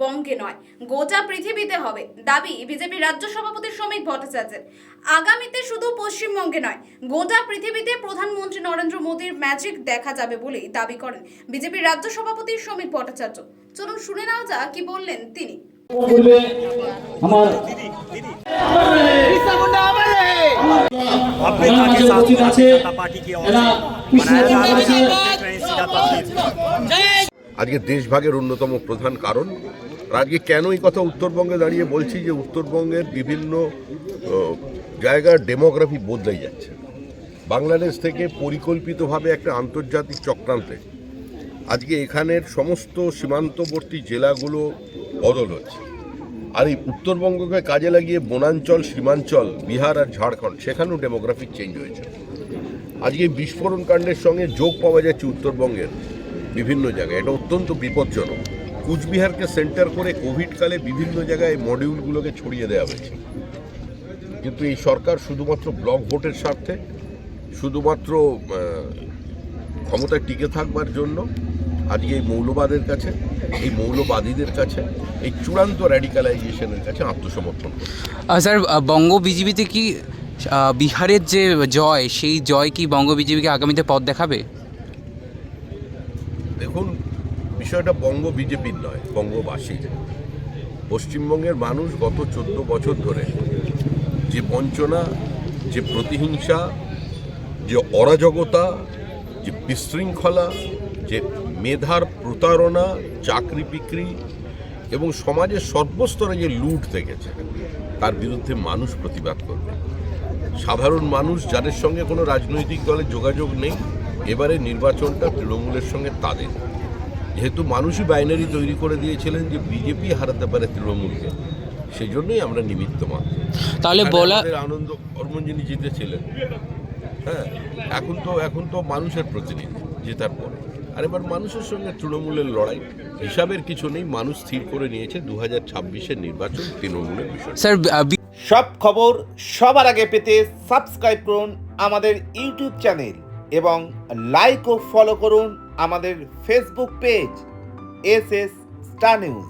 পশ্চিমবঙ্গে নয় গোটা পৃথিবীতে হবে দাবি বিজেপি রাজ্য সভাপতি শ্রমিক ভট্টাচার্যের আগামীতে শুধু পশ্চিমবঙ্গে নয় গোটা পৃথিবীতে প্রধানমন্ত্রী নরেন্দ্র মোদীর ম্যাজিক দেখা যাবে বলেই দাবি করেন বিজেপির রাজ্য সভাপতি শ্রমিক ভট্টাচার্য চলুন শুনে নেওয়া যাক কি বললেন তিনি পূর্বে আমার अपने যারা के আমাদের साथ উপস্থিত আছে भारतीय जनता पार्टी की ओर এরা से কৃষ্ণ बनाया जा করেছে रहा है सीधा तस्वीर আজকে দেশভাগের অন্যতম প্রধান কারণ আর আজকে কেন এই কথা উত্তরবঙ্গে দাঁড়িয়ে বলছি যে উত্তরবঙ্গের বিভিন্ন জায়গার ডেমোগ্রাফি বদলে যাচ্ছে। বাংলাদেশ থেকে পরিকল্পিতভাবে একটা আন্তর্জাতিক চক্রান্তে আজকে এখানের সমস্ত সীমান্তবর্তী জেলাগুলো বদল হচ্ছে। আর এই উত্তরবঙ্গকে কাজে লাগিয়ে বনাঞ্চল, সীমাঞ্চল, বিহার আর ঝাড়খণ্ড, সেখানেও ডেমোগ্রাফিক চেঞ্জ হয়েছে। আজকে বিস্ফোরণ কাণ্ডের সঙ্গে যোগ পাওয়া যাচ্ছে উত্তরবঙ্গের বিভিন্ন জায়গায়। এটা অত্যন্ত বিপজ্জনক। কুচবিহারকে সেন্টার করে কোভিডকালে বিভিন্ন জায়গায় মডিউলগুলোকে ছড়িয়ে দেওয়া হয়েছে। কিন্তু এই সরকার শুধুমাত্র ব্লক ভোটের স্বার্থে শুধুমাত্র ক্ষমতায় টিকে থাকবার জন্য আজকে এই মৌলবাদের কাছে এই মৌলবাদীদের কাছে এই চূড়ান্ত র্যাডিক্যালাইজেশনের কাছে আত্মসমর্পণ করে স্যার বঙ্গ বিজেপিতে কি বিহারের যে জয় সেই জয় কি বঙ্গ বিজেপিকে আগামীতে পথ দেখাবে? দেখুন বিষয়টা বঙ্গ বিজেপির নয়, বঙ্গবাসীর। পশ্চিমবঙ্গের মানুষ গত চোদ্দ বছর ধরে যে বঞ্চনা, যে প্রতিহিংসা, যে অরাজকতা, যে বিশৃঙ্খলা, যে মেধার প্রতারণা চাকরি বিক্রি এবং সমাজের সর্বস্তরে যে লুট দেখেছে, তার বিরুদ্ধে মানুষ প্রতিবাদ করবে। সাধারণ মানুষ যাদের সঙ্গে কোনো রাজনৈতিক দলের যোগাযোগ নেই, এবারে নির্বাচনটা তৃণমূলের সঙ্গে তাদের। যেহেতু মানুষই বাইনারি তৈরি করে দিয়েছিলেন যে বিজেপি হারাতে পারে তৃণমূলকে সেই জন্যই আমরা নিমিত্ত মাত্র। তাহলে বলা আমাদের আনন্দ বর্মন যিনি জিতেছিলেন। হ্যাঁ এখন তো এখন তো মানুষের প্রতিনিধি জেতার পরে। আর এবার মানুষের সঙ্গে তৃণমূলের লড়াই হিসাবের কিছু নেই মানুষ স্থির করে নিয়েছে দু হাজার ছাব্বিশের নির্বাচন তৃণমূলের বিষয় স্যার সব খবর সবার আগে পেতে সাবস্ক্রাইব করুন আমাদের ইউটিউব চ্যানেল। এবং লাইক ও ফলো করুন আমাদের Facebook page S S star news